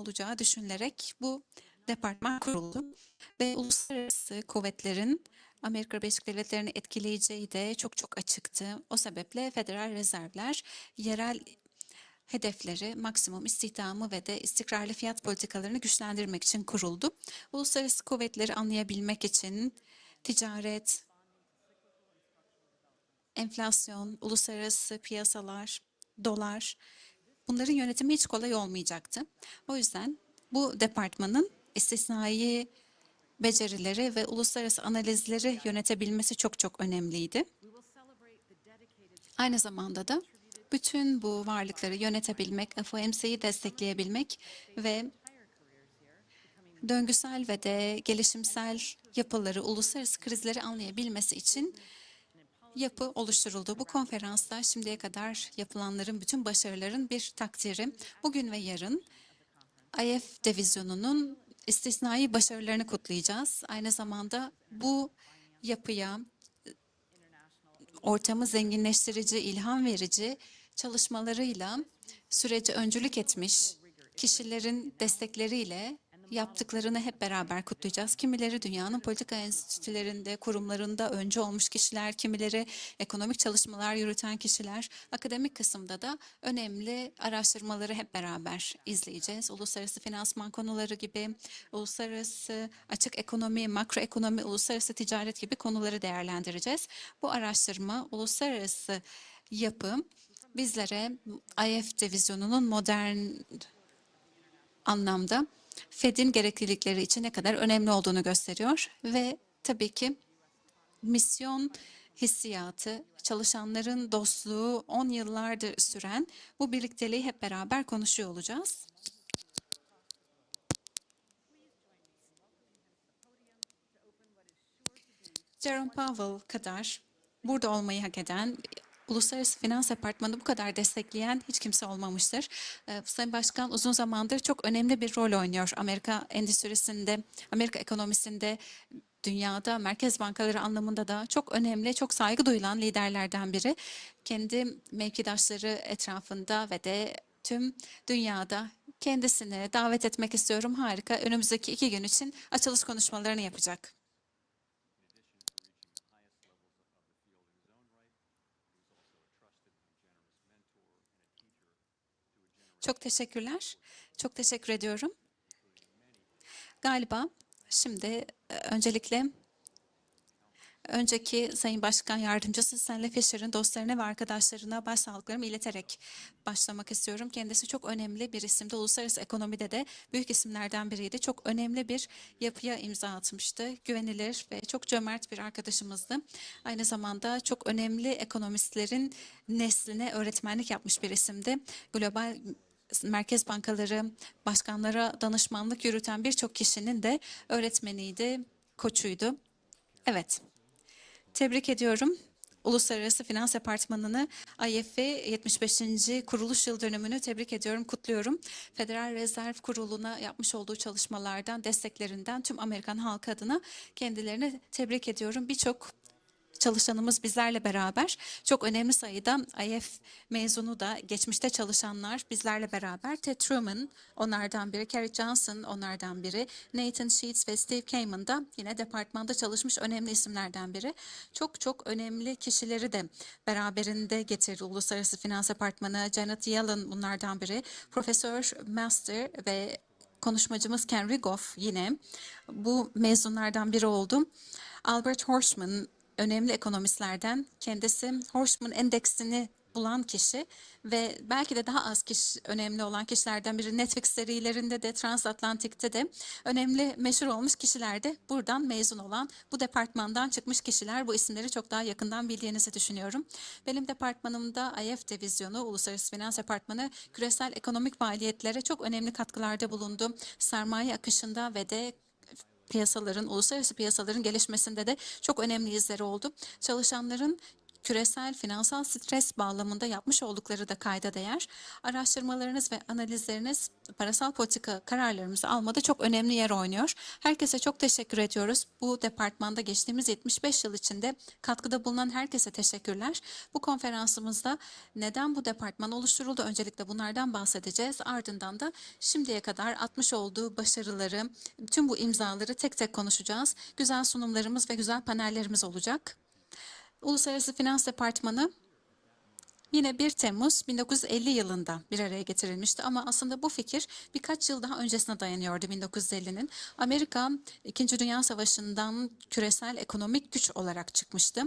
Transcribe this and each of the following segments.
olacağı düşünülerek bu departman kuruldu ve uluslararası kuvvetlerin Amerika Birleşik Devletleri'ni etkileyeceği de çok çok açıktı. O sebeple Federal Rezervler yerel hedefleri, maksimum istihdamı ve de istikrarlı fiyat politikalarını güçlendirmek için kuruldu. Uluslararası kuvvetleri anlayabilmek için ticaret, enflasyon, uluslararası piyasalar, dolar bunların yönetimi hiç kolay olmayacaktı. O yüzden bu departmanın istisnai becerileri ve uluslararası analizleri yönetebilmesi çok çok önemliydi. Aynı zamanda da bütün bu varlıkları yönetebilmek, FOMC'yi destekleyebilmek ve döngüsel ve de gelişimsel yapıları, uluslararası krizleri anlayabilmesi için yapı oluşturuldu. Bu konferansta şimdiye kadar yapılanların bütün başarıların bir takdiri. Bugün ve yarın IF divizyonunun istisnai başarılarını kutlayacağız. Aynı zamanda bu yapıya ortamı zenginleştirici, ilham verici çalışmalarıyla süreci öncülük etmiş kişilerin destekleriyle yaptıklarını hep beraber kutlayacağız. Kimileri dünyanın politika enstitülerinde, kurumlarında önce olmuş kişiler, kimileri ekonomik çalışmalar yürüten kişiler. Akademik kısımda da önemli araştırmaları hep beraber izleyeceğiz. Uluslararası finansman konuları gibi, uluslararası açık ekonomi, makroekonomi, uluslararası ticaret gibi konuları değerlendireceğiz. Bu araştırma uluslararası yapı bizlere IF divizyonunun modern anlamda Fed'in gereklilikleri için ne kadar önemli olduğunu gösteriyor ve tabii ki misyon hissiyatı, çalışanların dostluğu 10 yıllardır süren bu birlikteliği hep beraber konuşuyor olacağız. Jerome Powell kadar burada olmayı hak eden Uluslararası Finans Departmanı bu kadar destekleyen hiç kimse olmamıştır. Ee, Sayın Başkan uzun zamandır çok önemli bir rol oynuyor Amerika endüstrisinde, Amerika ekonomisinde, dünyada merkez bankaları anlamında da çok önemli, çok saygı duyulan liderlerden biri. Kendi mevkidaşları etrafında ve de tüm dünyada kendisini davet etmek istiyorum. Harika. Önümüzdeki iki gün için açılış konuşmalarını yapacak. Çok teşekkürler. Çok teşekkür ediyorum. Galiba şimdi e, öncelikle önceki Sayın Başkan Yardımcısı Stanley Fisher'ın dostlarına ve arkadaşlarına başsağlıklarımı ileterek başlamak istiyorum. Kendisi çok önemli bir isimdi. Uluslararası ekonomide de büyük isimlerden biriydi. Çok önemli bir yapıya imza atmıştı. Güvenilir ve çok cömert bir arkadaşımızdı. Aynı zamanda çok önemli ekonomistlerin nesline öğretmenlik yapmış bir isimdi. Global merkez bankaları başkanlara danışmanlık yürüten birçok kişinin de öğretmeniydi, koçuydu. Evet, tebrik ediyorum. Uluslararası Finans Departmanı'nı IFV 75. kuruluş yıl dönümünü tebrik ediyorum, kutluyorum. Federal Rezerv Kurulu'na yapmış olduğu çalışmalardan, desteklerinden tüm Amerikan halkı adına kendilerini tebrik ediyorum. Birçok çalışanımız bizlerle beraber. Çok önemli sayıda IF mezunu da geçmişte çalışanlar bizlerle beraber. Ted Truman onlardan biri, Kerry Johnson onlardan biri, Nathan Sheets ve Steve Kamen da yine departmanda çalışmış önemli isimlerden biri. Çok çok önemli kişileri de beraberinde getirdi Uluslararası Finans Departmanı. Janet Yellen bunlardan biri. Profesör Master ve konuşmacımız Ken Rigoff yine bu mezunlardan biri oldu. Albert Horstman önemli ekonomistlerden kendisi Horstman endeksini bulan kişi ve belki de daha az kişi önemli olan kişilerden biri Netflix serilerinde de Transatlantik'te de önemli meşhur olmuş kişiler de buradan mezun olan bu departmandan çıkmış kişiler bu isimleri çok daha yakından bildiğinizi düşünüyorum. Benim departmanımda IF Divizyonu Uluslararası Finans Departmanı küresel ekonomik faaliyetlere çok önemli katkılarda bulundu. Sermaye akışında ve de piyasaların, uluslararası piyasaların gelişmesinde de çok önemli izleri oldu. Çalışanların küresel finansal stres bağlamında yapmış oldukları da kayda değer. Araştırmalarınız ve analizleriniz parasal politika kararlarımızı almada çok önemli yer oynuyor. Herkese çok teşekkür ediyoruz. Bu departmanda geçtiğimiz 75 yıl içinde katkıda bulunan herkese teşekkürler. Bu konferansımızda neden bu departman oluşturuldu? Öncelikle bunlardan bahsedeceğiz. Ardından da şimdiye kadar atmış olduğu başarıları, tüm bu imzaları tek tek konuşacağız. Güzel sunumlarımız ve güzel panellerimiz olacak. Uluslararası Finans Departmanı Yine 1 Temmuz 1950 yılında bir araya getirilmişti ama aslında bu fikir birkaç yıl daha öncesine dayanıyordu 1950'nin. Amerika 2. Dünya Savaşı'ndan küresel ekonomik güç olarak çıkmıştı.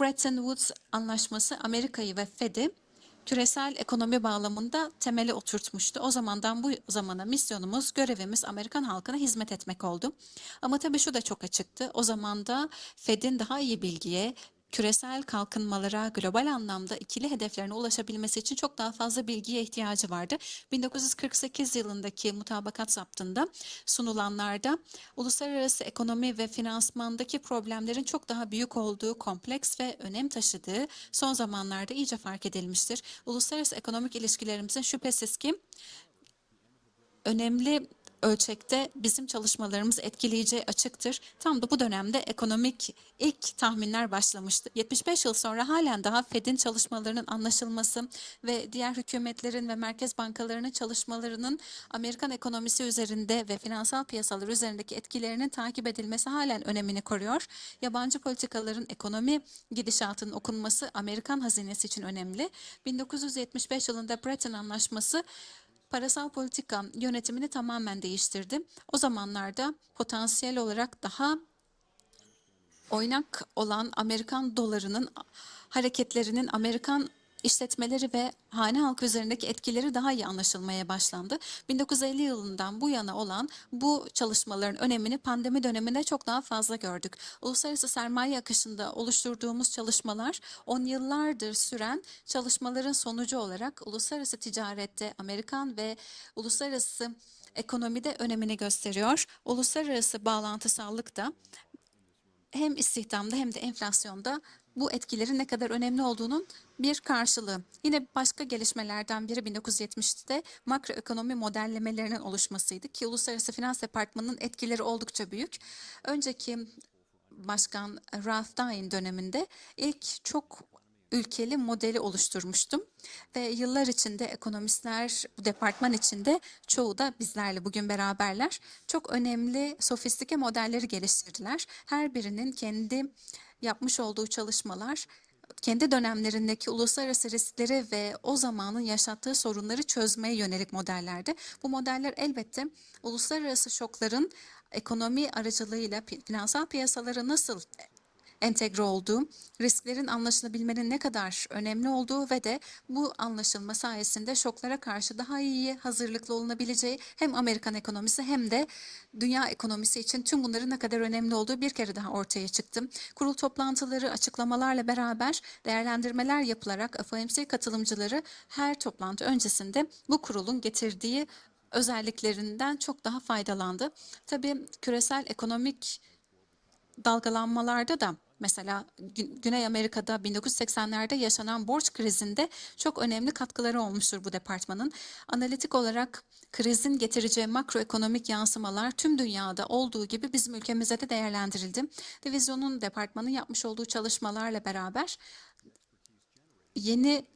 Bretton Woods Anlaşması Amerika'yı ve Fed'i küresel ekonomi bağlamında temeli oturtmuştu. O zamandan bu zamana misyonumuz, görevimiz Amerikan halkına hizmet etmek oldu. Ama tabii şu da çok açıktı. O zaman da Fed'in daha iyi bilgiye, küresel kalkınmalara, global anlamda ikili hedeflerine ulaşabilmesi için çok daha fazla bilgiye ihtiyacı vardı. 1948 yılındaki mutabakat zaptında sunulanlarda uluslararası ekonomi ve finansmandaki problemlerin çok daha büyük olduğu, kompleks ve önem taşıdığı son zamanlarda iyice fark edilmiştir. Uluslararası ekonomik ilişkilerimizin şüphesiz ki önemli ölçekte bizim çalışmalarımız etkileyeceği açıktır. Tam da bu dönemde ekonomik ilk tahminler başlamıştı. 75 yıl sonra halen daha Fed'in çalışmalarının anlaşılması ve diğer hükümetlerin ve merkez bankalarının çalışmalarının Amerikan ekonomisi üzerinde ve finansal piyasalar üzerindeki etkilerinin takip edilmesi halen önemini koruyor. Yabancı politikaların ekonomi gidişatının okunması Amerikan hazinesi için önemli. 1975 yılında Bretton Anlaşması parasal politika yönetimini tamamen değiştirdi. O zamanlarda potansiyel olarak daha oynak olan Amerikan dolarının hareketlerinin Amerikan işletmeleri ve hane halkı üzerindeki etkileri daha iyi anlaşılmaya başlandı. 1950 yılından bu yana olan bu çalışmaların önemini pandemi döneminde çok daha fazla gördük. Uluslararası sermaye akışında oluşturduğumuz çalışmalar on yıllardır süren çalışmaların sonucu olarak uluslararası ticarette Amerikan ve uluslararası ekonomide önemini gösteriyor. Uluslararası bağlantısallık da hem istihdamda hem de enflasyonda bu etkilerin ne kadar önemli olduğunun bir karşılığı. Yine başka gelişmelerden biri 1970'te makroekonomi modellemelerinin oluşmasıydı ki Uluslararası Finans Departmanı'nın etkileri oldukça büyük. Önceki Başkan Ralph Dine döneminde ilk çok ülkeli modeli oluşturmuştum. Ve yıllar içinde ekonomistler bu departman içinde çoğu da bizlerle bugün beraberler. Çok önemli sofistike modelleri geliştirdiler. Her birinin kendi yapmış olduğu çalışmalar kendi dönemlerindeki uluslararası riskleri ve o zamanın yaşattığı sorunları çözmeye yönelik modellerdi. Bu modeller elbette uluslararası şokların ekonomi aracılığıyla finansal piyasalara nasıl entegre olduğu, risklerin anlaşılabilmenin ne kadar önemli olduğu ve de bu anlaşılma sayesinde şoklara karşı daha iyi hazırlıklı olunabileceği hem Amerikan ekonomisi hem de dünya ekonomisi için tüm bunların ne kadar önemli olduğu bir kere daha ortaya çıktı. Kurul toplantıları, açıklamalarla beraber değerlendirmeler yapılarak FOMC katılımcıları her toplantı öncesinde bu kurulun getirdiği özelliklerinden çok daha faydalandı. Tabii küresel ekonomik dalgalanmalarda da Mesela Güney Amerika'da 1980'lerde yaşanan borç krizinde çok önemli katkıları olmuştur bu departmanın. Analitik olarak krizin getireceği makroekonomik yansımalar tüm dünyada olduğu gibi bizim ülkemizde de değerlendirildi. Divizyonun departmanın yapmış olduğu çalışmalarla beraber yeni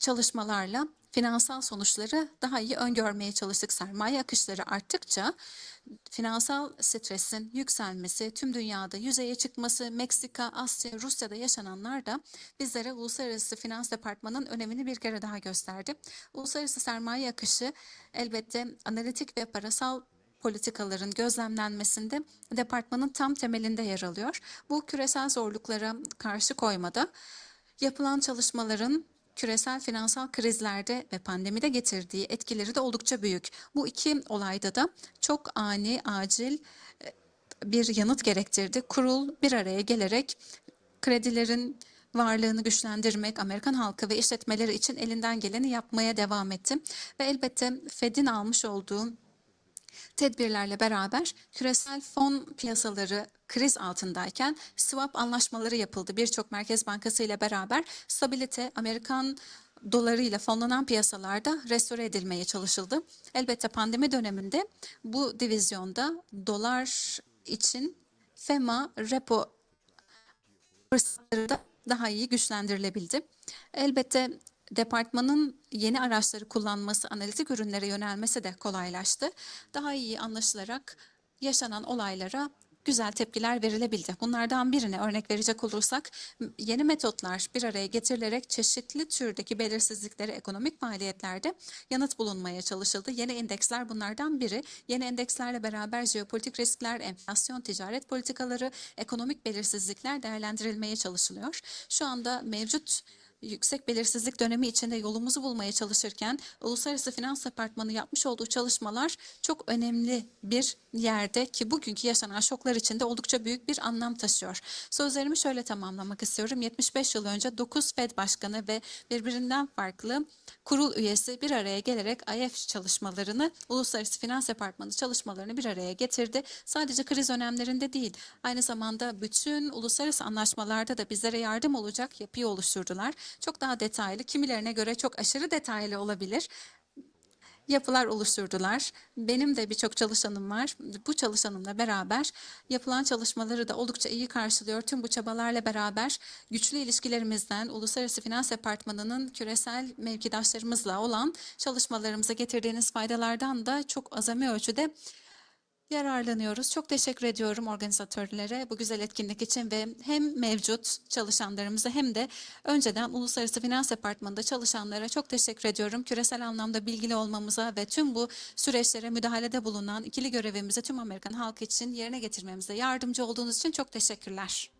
çalışmalarla finansal sonuçları daha iyi öngörmeye çalıştık. Sermaye akışları arttıkça finansal stresin yükselmesi, tüm dünyada yüzeye çıkması, Meksika, Asya, Rusya'da yaşananlar da bizlere Uluslararası Finans Departmanı'nın önemini bir kere daha gösterdi. Uluslararası sermaye akışı elbette analitik ve parasal politikaların gözlemlenmesinde departmanın tam temelinde yer alıyor. Bu küresel zorluklara karşı koymada yapılan çalışmaların küresel finansal krizlerde ve pandemide getirdiği etkileri de oldukça büyük. Bu iki olayda da çok ani, acil e, bir yanıt gerektirdi. Kurul bir araya gelerek kredilerin varlığını güçlendirmek, Amerikan halkı ve işletmeleri için elinden geleni yapmaya devam etti. Ve elbette Fed'in almış olduğu tedbirlerle beraber küresel fon piyasaları kriz altındayken swap anlaşmaları yapıldı. Birçok merkez bankası ile beraber stabilite Amerikan dolarıyla fonlanan piyasalarda restore edilmeye çalışıldı. Elbette pandemi döneminde bu divizyonda dolar için FEMA repo fırsatları da daha iyi güçlendirilebildi. Elbette departmanın yeni araçları kullanması, analitik ürünlere yönelmesi de kolaylaştı. Daha iyi anlaşılarak yaşanan olaylara güzel tepkiler verilebildi. Bunlardan birine örnek verecek olursak yeni metotlar bir araya getirilerek çeşitli türdeki belirsizlikleri ekonomik faaliyetlerde yanıt bulunmaya çalışıldı. Yeni endeksler bunlardan biri. Yeni endekslerle beraber jeopolitik riskler, enflasyon, ticaret politikaları, ekonomik belirsizlikler değerlendirilmeye çalışılıyor. Şu anda mevcut yüksek belirsizlik dönemi içinde yolumuzu bulmaya çalışırken Uluslararası Finans Departmanı yapmış olduğu çalışmalar çok önemli bir yerde ki bugünkü yaşanan şoklar içinde oldukça büyük bir anlam taşıyor. Sözlerimi şöyle tamamlamak istiyorum. 75 yıl önce 9 Fed Başkanı ve birbirinden farklı kurul üyesi bir araya gelerek IF çalışmalarını, Uluslararası Finans Departmanı çalışmalarını bir araya getirdi. Sadece kriz dönemlerinde değil, aynı zamanda bütün uluslararası anlaşmalarda da bizlere yardım olacak yapıyı oluşturdular. Çok daha detaylı, kimilerine göre çok aşırı detaylı olabilir yapılar oluşturdular. Benim de birçok çalışanım var. Bu çalışanımla beraber yapılan çalışmaları da oldukça iyi karşılıyor. Tüm bu çabalarla beraber güçlü ilişkilerimizden Uluslararası Finans Departmanı'nın küresel mevkidaşlarımızla olan çalışmalarımıza getirdiğiniz faydalardan da çok azami ölçüde yararlanıyoruz. Çok teşekkür ediyorum organizatörlere bu güzel etkinlik için ve hem mevcut çalışanlarımıza hem de önceden Uluslararası Finans Departmanı'nda çalışanlara çok teşekkür ediyorum. Küresel anlamda bilgili olmamıza ve tüm bu süreçlere müdahalede bulunan ikili görevimizi tüm Amerikan halkı için yerine getirmemize yardımcı olduğunuz için çok teşekkürler.